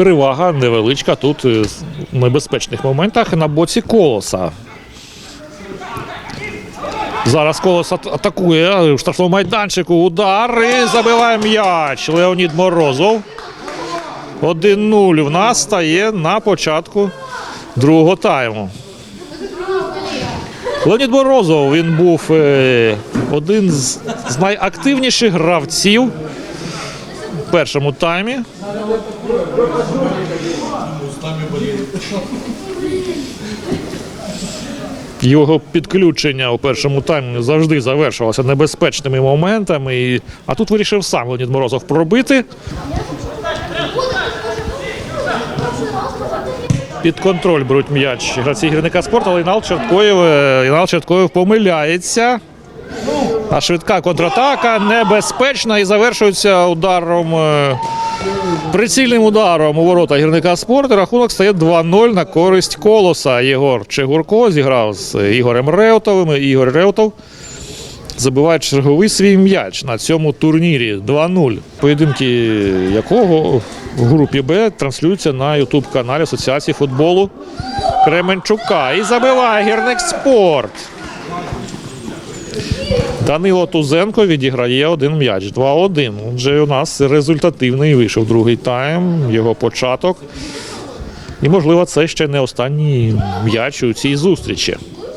Перевага невеличка тут е, в небезпечних моментах на боці колоса. Зараз колос атакує в штрафному майданчику. Удар і забиває м'яч. Леонід Морозов. 1-0 в нас стає на початку другого тайму. Леонід Морозов він був е, один з, найактивніших гравців першому таймі. Його підключення у першому таймі завжди завершувалося небезпечними моментами. І... А тут вирішив сам Леонід Морозов пробити. Під контроль беруть м'яч гравці гірника спорту, але Інал Черткоєв, е, Інал Черткоєв помиляється. А швидка контратака небезпечна і завершується ударом. е, Прицільним ударом у ворота гірника спорту рахунок стає 2-0 на користь колоса. Єгор Чегурко зіграв з Ігорем Реутовим. Ігор Реутов забиває черговий свій м'яч на цьому турнірі 2-0. Поєдинки якого в групі Б транслюються на ютуб-каналі Асоціації футболу Кременчука. І забиває гірник спорт. Данило Тузенко відіграє один м'яч. 2-1. Отже, у нас результативний вийшов другий тайм, його початок. І, можливо, це ще не останній м'яч у цій зустрічі.